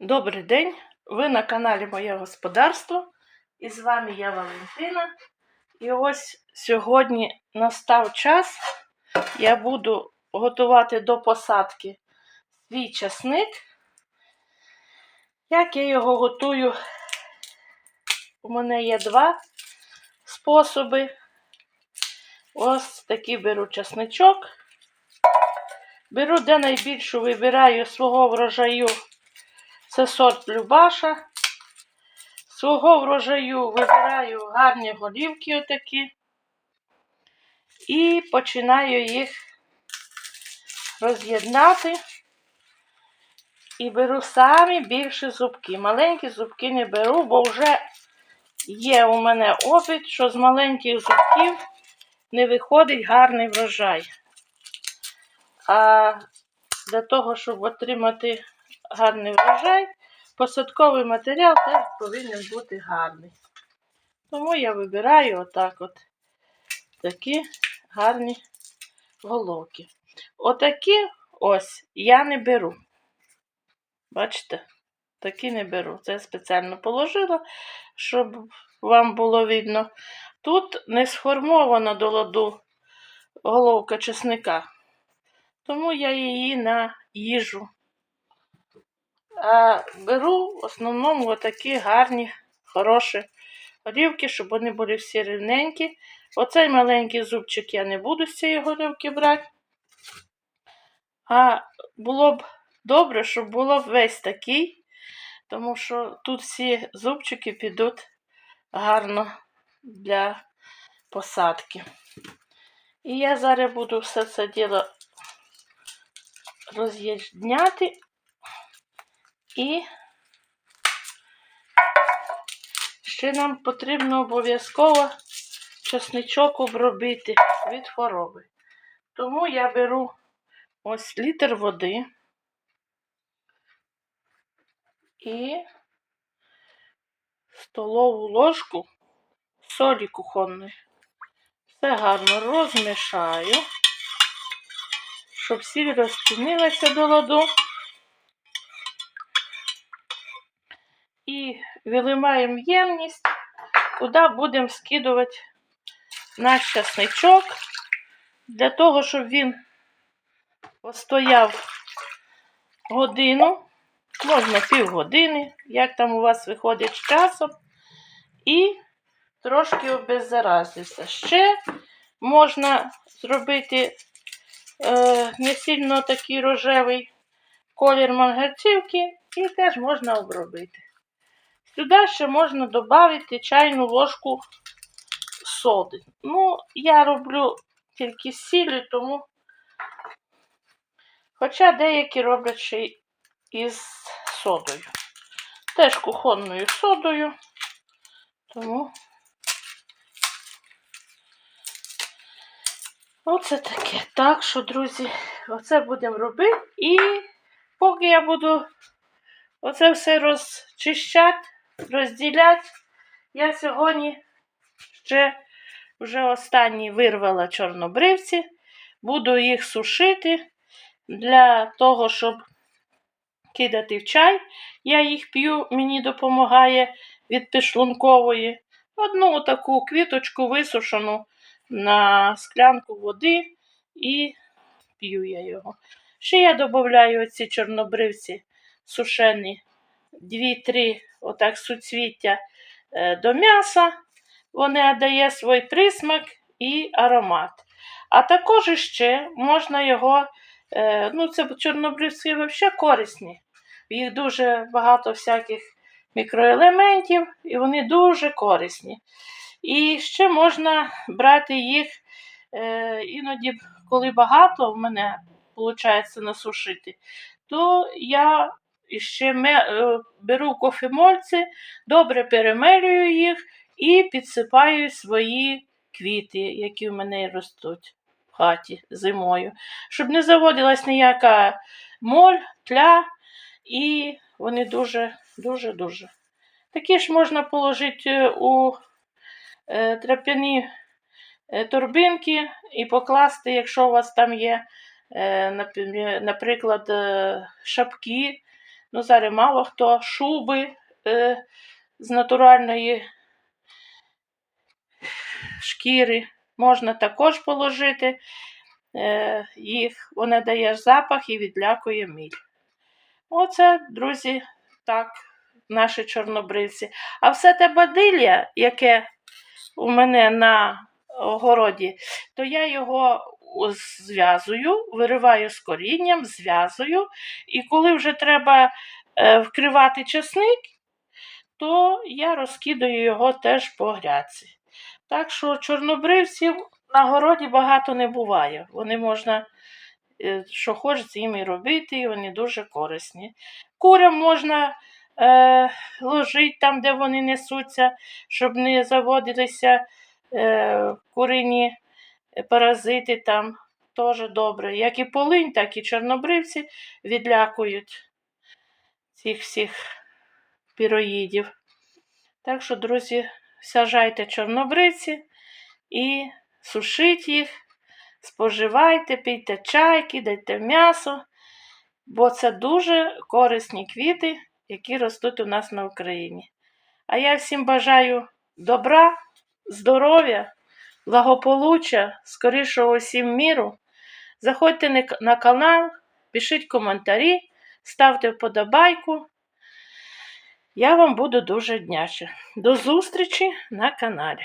Добрий день! Ви на каналі Моє Господарство. І з вами я Валентина. І ось сьогодні настав час. Я буду готувати до посадки свій часник. Як я його готую? У мене є два способи. Ось такий беру часничок. Беру де найбільшу, вибираю свого врожаю. Це сорт Любаша. Свого врожаю вибираю гарні голівки отакі. І починаю їх роз'єднати. І беру самі більші зубки. Маленькі зубки не беру, бо вже є у мене опит, що з маленьких зубків не виходить гарний врожай. А для того, щоб отримати гарний врожай, посадковий матеріал теж повинен бути гарний. Тому я вибираю отак от такі гарні головки. Отакі ось я не беру. Бачите? Такі не беру. Це спеціально положила, щоб вам було видно. Тут не сформована до ладу головка чесника, тому я її на їжу беру в основному отакі гарні, хороші горівки, щоб вони були всі рівненькі. Оцей маленький зубчик я не буду з цієї горівки брати. А було б добре, щоб було весь такий, тому що тут всі зубчики підуть гарно для посадки. І я зараз буду все це діло роз'єдняти і ще нам потрібно обов'язково чесничок обробити від хвороби. Тому я беру ось літр води і столову ложку солі кухонної. Все гарно розмішаю, щоб сіль розчинилася до ладу. І виливаємо ємність, куди будемо скидувати наш часничок, для того, щоб він постояв годину, можна півгодини, як там у вас виходить часом, і трошки обеззаразився. Ще можна зробити е, не сильно такий рожевий колір мангерцівки, і теж можна обробити. Сюди ще можна додати чайну ложку соди. Ну, я роблю тільки з сіллю, тому, хоча деякі роблять ще із содою. Теж кухонною содою, тому оце таке. Так що, друзі, оце будемо робити. І поки я буду оце все розчищати, розділяти. Я сьогодні ще вже останні вирвала чорнобривці, буду їх сушити для того, щоб кидати в чай. Я їх п'ю, мені допомагає від пішлункової. Одну таку квіточку висушену на склянку води і п'ю я його. Ще я додаю оці чорнобривці сушені 2-3 отак суцвіття е, до м'яса. Вони дає свій присмак і аромат. А також ще можна його, е, ну це чорнобривці взагалі корисні. Їх дуже багато всяких мікроелементів, і вони дуже корисні. І ще можна брати їх е, іноді, коли багато в мене виходить насушити, то я ще беру кофемольці, добре перемелюю їх і підсипаю свої квіти, які в мене ростуть в хаті зимою, щоб не заводилась ніяка моль, тля, і вони дуже-дуже-дуже. Такі ж можна положити у е, трап'яні е, торбинки і покласти, якщо у вас там є, е, наприклад, шапки ну зараз мало хто, шуби е, з натуральної шкіри можна також положити е, їх. Вона дає запах і відлякує міль. Оце, друзі, так, наші чорнобривці. А все те бадилля, яке у мене на огороді, то я його зв'язую, вириваю з корінням, зв'язую. І коли вже треба е, вкривати чесник, то я розкидаю його теж по грядці. Так що чорнобривців на городі багато не буває. Вони можна, е, що хочеш, з ними робити, і вони дуже корисні. Курям можна е, ложити там, де вони несуться, щоб не заводилися е, курині паразити там. Теж добре. Як і полинь, так і чорнобривці відлякують цих всіх піроїдів. Так що, друзі, сажайте чорнобриці і сушіть їх, споживайте, пійте чай, кидайте м'ясо, бо це дуже корисні квіти, які ростуть у нас на Україні. А я всім бажаю добра, здоров'я, благополуччя, скорішого усім міру. Заходьте на- на канал, пишіть коментарі, ставте вподобайку. Я вам буду дуже вдячна. До зустрічі на каналі.